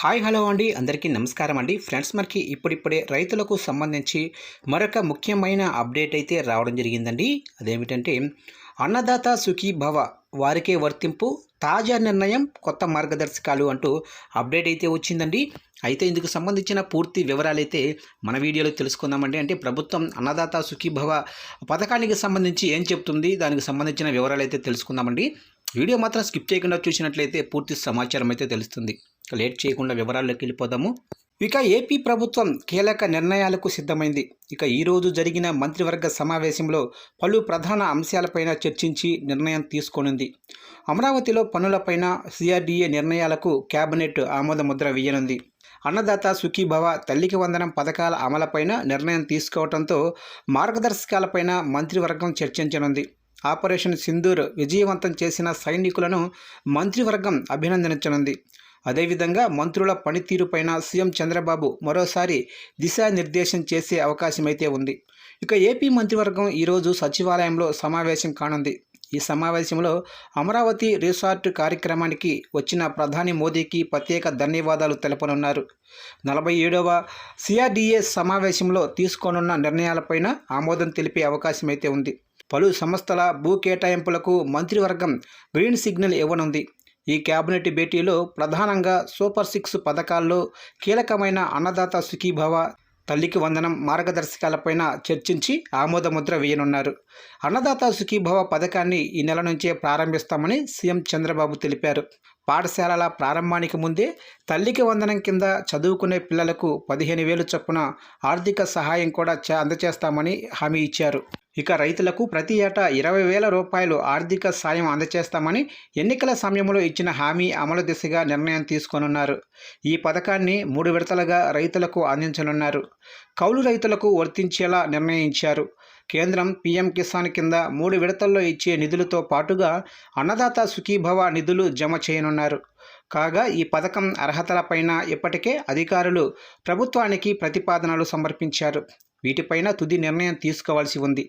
Hi hello అండి. అందరికీ నమస్కారం అండి. ఫ్రెండ్స్ మనకి ఇప్పుడిప్పుడే రైతులకు సంబంధించి మరొక ముఖ్యమైన అప్డేట్ అయితే రావడం జరిగిందండి. అదేమిటంటే అన్నదాత సుఖీ భవ వారికే వర్తింపు తాజా నిర్ణయం కొత్త మార్గదర్శకాలు అంటూ అప్డేట్ అయితే వచ్చిందండి. అయితే ఇందుకు సంబంధించిన పూర్తి వివరాలు అయితే మన వీడియోలో తెలుసుకుందామండి. అంటే ప్రభుత్వం అన్నదాత సుఖీభవ పథకానికి సంబంధించి ఏం చెప్తుంది దానికి సంబంధించిన వివరాలు అయితే తెలుసుకుందామండి. వీడియో మాత్రం స్కిప్ చేయకుండా చూసినట్లయితే పూర్తి సమాచారం అయితే తెలుస్తుంది. లేట్ చేయకుండా వివరాల్లోకి వెళ్ళిపోదాము. ఇక ఏపీ ప్రభుత్వం కీలక నిర్ణయాలకు సిద్ధమైంది. ఇక ఈరోజు జరిగిన మంత్రివర్గ సమావేశంలో పలు ప్రధాన అంశాలపైన చర్చించి నిర్ణయం తీసుకొనింది. అమరావతిలో పనులపైన సిఆర్డీఏ నిర్ణయాలకు కేబినెట్ ఆమోదముద్ర వేయనుంది. అన్నదాత సుఖీభవ తల్లికి వందనం పథకాల అమలుపైన నిర్ణయం తీసుకోవడంతో మార్గదర్శకాలపైన మంత్రివర్గం చర్చించనుంది. ఆపరేషన్ సింధూర్ విజయవంతం చేసిన సైనికులను మంత్రివర్గం అభినందించనుంది. అదేవిధంగా మంత్రుల పనితీరుపైన సీఎం చంద్రబాబు మరోసారి దిశానిర్దేశం చేసే అవకాశమైతే ఉంది. ఇక ఏపీ మంత్రివర్గం ఈరోజు సచివాలయంలో సమావేశం కానుంది. ఈ సమావేశంలో అమరావతి రిసార్ట్ కార్యక్రమానికి వచ్చిన ప్రధాని మోదీకి ప్రత్యేక ధన్యవాదాలు తెలపనున్నారు. నలభై ఏడవ సిఆర్డీఏ సమావేశంలో తీసుకోనున్న నిర్ణయాలపైన ఆమోదం తెలిపే అవకాశమైతే ఉంది. పలు సంస్థల భూ కేటాయింపులకు మంత్రివర్గం గ్రీన్ సిగ్నల్ ఇవ్వనుంది. ఈ కేబినెట్ భేటీలో ప్రధానంగా సూపర్ సిక్స్ పథకాల్లో కీలకమైన అన్నదాత సుఖీభవ తల్లికి వందనం మార్గదర్శకాలపైన చర్చించి ఆమోదముద్ర వేయనున్నారు. అన్నదాత సుఖీభవ పథకాన్ని ఈ నెల నుంచే ప్రారంభిస్తామని సీఎం చంద్రబాబు తెలిపారు. పాఠశాలల ప్రారంభానికి ముందే తల్లికి వందనం కింద చదువుకునే పిల్లలకు పదిహేను వేలు చొప్పున ఆర్థిక సహాయం కూడా చ అందచేస్తామని హామీ ఇచ్చారు. ఇక రైతులకు ప్రతి ఏటా ఇరవై వేల రూపాయలు ఆర్థిక సాయం అందచేస్తామని ఎన్నికల సమయంలో ఇచ్చిన హామీ అమలు దిశగా నిర్ణయం తీసుకోనున్నారు. ఈ పథకాన్ని మూడు విడతలుగా రైతులకు అందించనున్నారు. కౌలు రైతులకు వర్తించేలా నిర్ణయించారు. కేంద్రం పీఎం కిసాన్ కింద మూడు విడతల్లో ఇచ్చే నిధులతో పాటుగా అన్నదాత సుఖీభవ నిధులు జమ చేయనున్నారు. కాగా ఈ పథకం అర్హతలపైన ఇప్పటికే అధికారులు ప్రభుత్వానికి ప్రతిపాదనలు సమర్పించారు. వీటిపైన తుది నిర్ణయం తీసుకోవాల్సి ఉంది.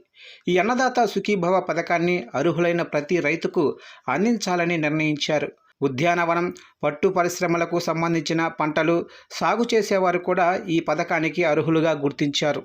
ఈ అన్నదాత సుఖీభవ పథకాన్ని అర్హులైన ప్రతి రైతుకు అందించాలని నిర్ణయించారు. ఉద్యానవనం పట్టు పరిశ్రమలకు సంబంధించిన పంటలు సాగు చేసేవారు కూడా ఈ పథకానికి అర్హులుగా గుర్తించారు.